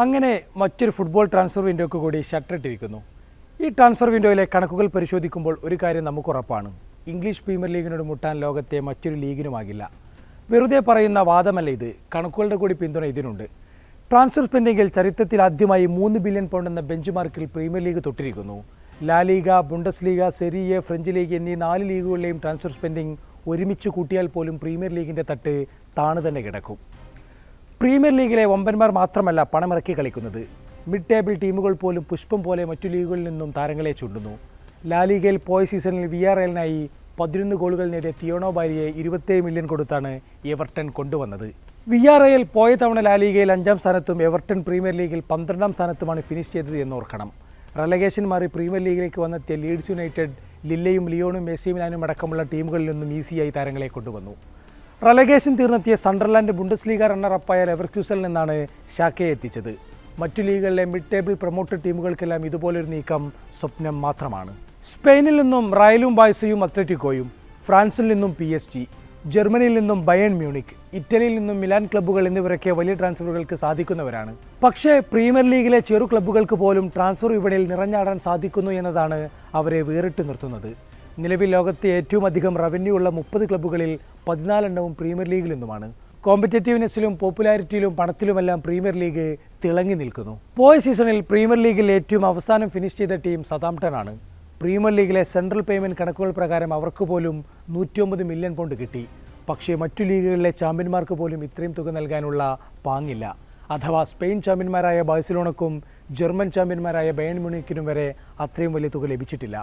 അങ്ങനെ മറ്റൊരു football transfer വിൻഡോക്ക് കൂടി ഷട്ടറിട്ടിരിക്കുന്നു ഈ ട്രാൻസ്ഫർ വിൻഡോയിലെ കണക്കുകൾ പരിശോധിക്കുമ്പോൾ ഒരു കാര്യം നമുക്ക് ഉറപ്പാണ്. ഇംഗ്ലീഷ് പ്രീമിയർ ലീഗിനോട് മുട്ടാൻ ലോകത്തെ മറ്റൊരു ലീഗിനുമാകില്ല. വെറുതെ പറയുന്ന വാദമല്ല ഇത്. കണക്കുകളുടെ കൂടി പിന്തുണ ഇതിനുണ്ട്. ട്രാൻസ്ഫർ സ്പെൻഡിങ്ങിൽ ചരിത്രത്തിൽ ആദ്യമായി മൂന്ന് ബില്യൺ പൗണ്ട് എന്ന ബെഞ്ച് മാർക്കിൽ premier league തൊട്ടിരിക്കുന്നു. La Liga Bundesliga Serie French league എന്നീ നാല് ലീഗുകളിലെയും ട്രാൻസ്ഫർ സ്പെൻഡിംഗ് ഒരുമിച്ച് കൂട്ടിയാൽ പോലും പ്രീമിയർ ലീഗിന്റെ തട്ട് താണു തന്നെ കിടക്കും. പ്രീമിയർ ലീഗിലെ വമ്പന്മാർ മാത്രമല്ല പണമിറക്കി കളിക്കുന്നത്. മിഡ് ടേബിൾ ടീമുകൾ പോലും പുഷ്പം പോലെ മറ്റു ലീഗുകളിൽ നിന്നും താരങ്ങളെ ചുണ്ടുന്നു. ലാ ലീഗയിൽ പോയ സീസണിൽ വി ആർ എല്ലിനായി പതിനൊന്ന് ഗോളുകൾ നേടിയ തിയോണോ ബാരിയെ ഇരുപത്തേഴ് മില്യൺ കൊടുത്താണ് എവർട്ടൺ കൊണ്ടുവന്നത്. വി ആർ എൽ പോയ തവണ ലാ ലീഗയിൽ അഞ്ചാം സ്ഥാനത്തും എവർട്ടൺ പ്രീമിയർ ലീഗിൽ പന്ത്രണ്ടാം സ്ഥാനത്തുമാണ് ഫിനിഷ് ചെയ്തത് എന്നോർക്കണം റെലഗേഷൻ മാറി പ്രീമിയർ ലീഗിലേക്ക് വന്നെത്തിയ ലീഡ്സ് യുണൈറ്റഡ് ലില്ലയും ലിയോണും മെസ്സി മിലാനും അടക്കമുള്ള ടീമുകളിൽ നിന്നും ഈസിയായി താരങ്ങളെ കൊണ്ടുവന്നു. റെലഗേഷൻ തീർന്നെത്തിയ സണ്ടർലാൻഡ് ബുണ്ടസ് ലീഗ റണ്ണറപ്പായ ലെവർക്യൂസൽ നിന്നാണ് ഷാക്കയെ എത്തിച്ചത്. മറ്റു ലീഗുകളിലെ മിഡ് ടേബിൾ പ്രൊമോട്ടഡ് ടീമുകൾക്കെല്ലാം ഇതുപോലൊരു നീക്കം സ്വപ്നം മാത്രമാണ്. സ്പെയിനിൽ നിന്നും റയലും ബായ്സയും അത്ലറ്റിക്കോയും ഫ്രാൻസിൽ നിന്നും പി എസ് ജി ജർമ്മനിയിൽ നിന്നും ബയൺ മ്യൂണിക് ഇറ്റലിയിൽ നിന്നും മിലാൻ ക്ലബ്ബുകൾ എന്നിവരൊക്കെ വലിയ ട്രാൻസ്ഫറുകൾക്ക് സാധിക്കുന്നവരാണ്. പക്ഷേ പ്രീമിയർ ലീഗിലെ ചെറു ക്ലബ്ബുകൾക്ക് പോലും ട്രാൻസ്ഫർ വിപണിയിൽ നിറഞ്ഞാടാൻ സാധിക്കുന്നു എന്നതാണ് അവരെ വേറിട്ട് നിർത്തുന്നത്. നിലവിൽ ലോകത്തെ ഏറ്റവും അധികം റവന്യൂ ഉള്ള മുപ്പത് ക്ലബ്ബുകളിൽ പതിനാലെണ്ണവും പ്രീമിയർ ലീഗിൽ നിന്നുമാണ്. കോമ്പറ്റേറ്റീവ്നെസ്സിലും പോപ്പുലാരിറ്റിയിലും പണത്തിലുമെല്ലാം പ്രീമിയർ ലീഗ് തിളങ്ങി നിൽക്കുന്നു. പോയ സീസണിൽ പ്രീമിയർ ലീഗിൽ ഏറ്റവും അവസാനം ഫിനിഷ് ചെയ്ത ടീം സതാംപ്ടൺ ആണ്. പ്രീമിയർ ലീഗിലെ സെൻട്രൽ പേയ്മെന്റ് കണക്കുകൾ പ്രകാരം അവർക്ക് പോലും നൂറ്റിയൊമ്പത് മില്യൺ പൗണ്ട് കിട്ടി. പക്ഷേ മറ്റു ലീഗുകളിലെ ചാമ്പ്യന്മാർക്ക് പോലും ഇത്രയും തുക നൽകാനുള്ള പാങ്ങില്ല. അഥവാ സ്പെയിൻ ചാമ്പ്യന്മാരായ ബാഴ്സലോണക്കും ജർമ്മൻ ചാമ്പ്യന്മാരായ ബയൺ മ്യൂണിക്കിനും വരെ അത്രയും വലിയ തുക ലഭിച്ചിട്ടില്ല.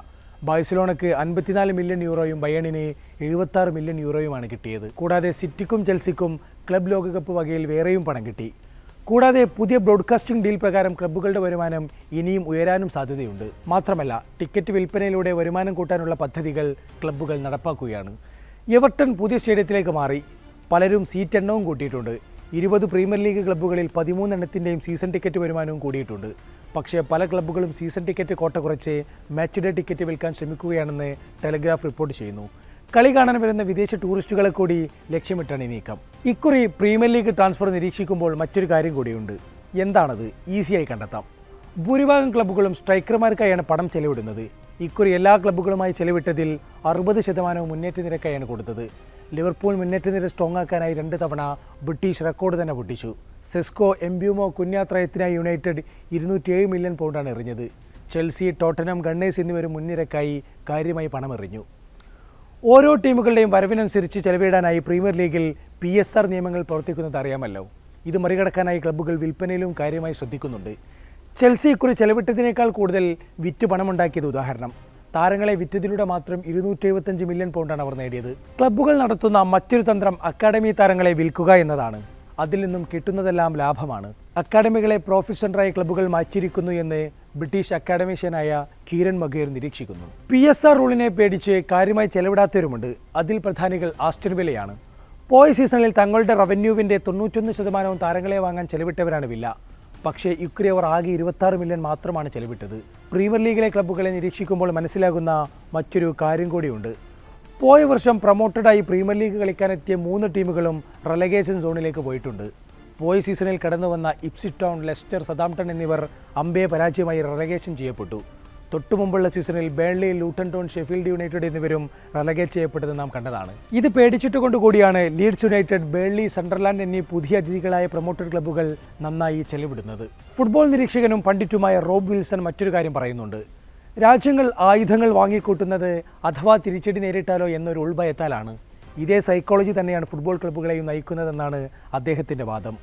ബാഴ്സലോണക്ക് അൻപത്തിനാല് മില്യൺ യൂറോയും ബയണിന് എഴുപത്താറ് മില്യൺ യൂറോയുമാണ് കിട്ടിയത്. കൂടാതെ സിറ്റിക്കും ചെൽസിക്കും ക്ലബ് ലോകകപ്പ് വകയിൽ വേറെയും പണം കിട്ടി. കൂടാതെ പുതിയ ബ്രോഡ്കാസ്റ്റിംഗ് ഡീൽ പ്രകാരം ക്ലബ്ബുകളുടെ വരുമാനം ഇനിയും ഉയരാനും സാധ്യതയുണ്ട്. മാത്രമല്ല ടിക്കറ്റ് വിൽപ്പനയിലൂടെ വരുമാനം കൂട്ടാനുള്ള പദ്ധതികൾ ക്ലബ്ബുകൾ നടപ്പാക്കുകയാണ്. എവർട്ടൺ പുതിയ സ്റ്റേഡിയത്തിലേക്ക് മാറി. പലരും സീറ്റ് എണ്ണവും കൂട്ടിയിട്ടുണ്ട്. ഇരുപത് പ്രീമിയർ ലീഗ് ക്ലബ്ബുകളിൽ പതിമൂന്നെണ്ണത്തിന്റെയും സീസൺ ടിക്കറ്റ് വരുമാനവും കൂടിയിട്ടുണ്ട്. പക്ഷേ പല ക്ലബ്ബുകളും സീസൺ ടിക്കറ്റ് കോട്ട കുറച്ച് മാച്ച് ഡേ ടിക്കറ്റ് വിൽക്കാൻ ശ്രമിക്കുകയാണെന്ന് ടെലിഗ്രാഫ് റിപ്പോർട്ട് ചെയ്യുന്നു. കളി കാണാൻ വരുന്ന വിദേശ ടൂറിസ്റ്റുകളെ കൂടി ലക്ഷ്യമിട്ടാണ് ഈ നീക്കം. ഇക്കുറി പ്രീമിയർ ലീഗ് ട്രാൻസ്ഫർ നിരീക്ഷിക്കുമ്പോൾ മറ്റൊരു കാര്യം കൂടിയുണ്ട്. എന്താണത്? ഈസിയായി കണ്ടെത്താം. ഭൂരിഭാഗം ക്ലബ്ബുകളും സ്ട്രൈക്കർമാർക്കായാണ് പണം ചെലവിടുന്നത്. ഇക്കുറി എല്ലാ ക്ലബ്ബുകളുമായി ചെലവിട്ടതിൽ അറുപത് ശതമാനവും മുന്നേറ്റ നിരക്കായാണ് കൊടുത്തത്. ലിവർപൂൾ മുന്നേറ്റ നിര സ്ട്രോങ് ആക്കാനായി രണ്ട് തവണ ബ്രിട്ടീഷ് റെക്കോർഡ് തന്നെ പൊട്ടിച്ചു. സെസ്കോ എംബ്യൂമോ കുഞ്ഞാത്രയത്തിനായി യുണൈറ്റഡ് ഇരുന്നൂറ്റിയേഴ് മില്യൺ പൗണ്ടാണ് എറിഞ്ഞത്. ചെൽസി ടോട്ടനം ഗണ്ണേഴ്സ് എന്നിവരും മുൻനിരക്കായി കാര്യമായി പണമെറിഞ്ഞു. ഓരോ ടീമുകളുടെയും വരവിനനുസരിച്ച് ചെലവിടാനായി പ്രീമിയർ ലീഗിൽ പി എസ് ആർ നിയമങ്ങൾ പ്രവർത്തിക്കുന്നത് അറിയാമല്ലോ. ഇത് മറികടക്കാനായി ക്ലബ്ബുകൾ വിൽപ്പനയിലും കാര്യമായി ശ്രദ്ധിക്കുന്നുണ്ട്. ചെൽസി ഇക്കുറി ചെലവിട്ടതിനേക്കാൾ കൂടുതൽ വിറ്റ് പണമുണ്ടാക്കിയത് ഉദാഹരണം. താരങ്ങളെ വിറ്റതിലൂടെ മാത്രം ഇരുന്നൂറ്റി എഴുപത്തഞ്ച് മില്യൺ പൗണ്ടാണ് അവർ നേടിയത്. ക്ലബ്ബുകൾ നടത്തുന്ന മറ്റൊരു തന്ത്രം അക്കാഡമി താരങ്ങളെ വിൽക്കുക എന്നതാണ്. അതിൽ നിന്നും കിട്ടുന്നതെല്ലാം ലാഭമാണ്. അക്കാഡമികളെ പ്രോഫിറ്റ് സെന്ററായി ക്ലബ്ബുകൾ മാറ്റിയിരിക്കുന്നു എന്ന് ബ്രിട്ടീഷ് അക്കാഡമീഷ്യനായ കീരൻ മഗേർ നിരീക്ഷിക്കുന്നു. പി എസ് ആർ റൂളിനെ പേടിച്ച് കാര്യമായി ചെലവിടാത്തവരുമുണ്ട്. അതിൽ പ്രധാനികൾ ആസ്റ്റൻ വിലയാണ്. പോയ സീസണിൽ തങ്ങളുടെ റവന്യൂവിന്റെ തൊണ്ണൂറ്റൊന്ന് ശതമാനവും താരങ്ങളെ വാങ്ങാൻ ചെലവിട്ടവരാണ് വില്ല. പക്ഷേ ഇക്കുറി അവർ ആകെ ഇരുപത്താറ് മില്യൺ മാത്രമാണ് ചെലവിട്ടത്. പ്രീമിയർ ലീഗിലെ ക്ലബ്ബുകളെ നിരീക്ഷിക്കുമ്പോൾ മനസ്സിലാകുന്ന മറ്റൊരു കാര്യം കൂടിയുണ്ട്. പോയ വർഷം പ്രൊമോട്ടഡായി പ്രീമിയർ ലീഗ് കളിക്കാനെത്തിയ മൂന്ന് ടീമുകളും റെലഗേഷൻ സോണിലേക്ക് പോയിട്ടുണ്ട്. പോയ സീസണിൽ കടന്നു വന്ന ഇപ്സിറ്റ് ടൗൺ ലെസ്റ്റർ സദാംടൺ എന്നിവർ അമ്പയെ പരാജയമായി റെലഗേഷൻ ചെയ്യപ്പെട്ടു. തൊട്ടു മുമ്പുള്ള സീസണിൽ Burnley Luton Town Sheffield United എന്നിവരും റെലഗേറ്റ് ചെയ്യപ്പെട്ടത് നാം കണ്ടതാണ്. ഇത് പേടിച്ചിട്ടുകൊണ്ട് കൂടിയാണ് ലീഡ്സ് യുണൈറ്റഡ് ബേൺലി സണ്ടർലാൻഡ് എന്നീ പുതിയ അതിഥികളായ പ്രൊമോട്ടഡ് ക്ലബ്ബുകൾ നന്നായി ചെലവിടുന്നത്. ഫുട്ബോൾ നിരീക്ഷകനും പണ്ഡിറ്റുമായ റോബ് വിൽസൺ മറ്റൊരു കാര്യം പറയുന്നുണ്ട്. രാജ്യങ്ങൾ ആയുധങ്ങൾ വാങ്ങിക്കൂട്ടുന്നത് അഥവാ തിരിച്ചടി നേരിട്ടാലോ എന്നൊരു ഉൾഭയത്താലാണ്. ഇതേ സൈക്കോളജി തന്നെയാണ് ഫുട്ബോൾ ക്ലബ്ബുകളെയും നയിക്കുന്നതെന്നാണ് അദ്ദേഹത്തിന്റെ വാദം.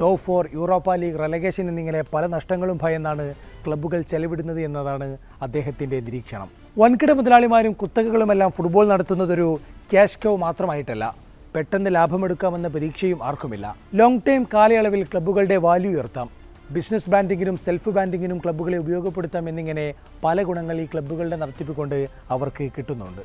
Top four Europa League relegation എന്നിങ്ങനെ പല നഷ്ടങ്ങളും ഭയന്നാണ് ക്ലബ്ബുകൾ ചെലവിടുന്നത് എന്നതാണ് അദ്ദേഹത്തിന്റെ നിരീക്ഷണം. വൻകിട മുതലാളിമാരും കുത്തകകളുമെല്ലാം ഫുട്ബോൾ നടത്തുന്നതൊരു ക്യാഷ് കോ മാത്രമായിട്ടല്ല പെട്ടെന്ന് ലാഭമെടുക്കാമെന്ന പ്രതീക്ഷയും ആർക്കുമില്ല. ലോങ് ടൈം കാലയളവിൽ ക്ലബ്ബുകളുടെ വാല്യൂ ഉയർത്താം. ബിസിനസ് ബാൻഡിങ്ങിനും സെൽഫ് ബാൻഡിങ്ങിനും ക്ലബ്ബുകളെ ഉപയോഗപ്പെടുത്താം എന്നിങ്ങനെ പല ഗുണങ്ങൾ ഈ ക്ലബ്ബുകളുടെ നടത്തിപ്പ് കൊണ്ട് അവർക്ക് കിട്ടുന്നുണ്ട്.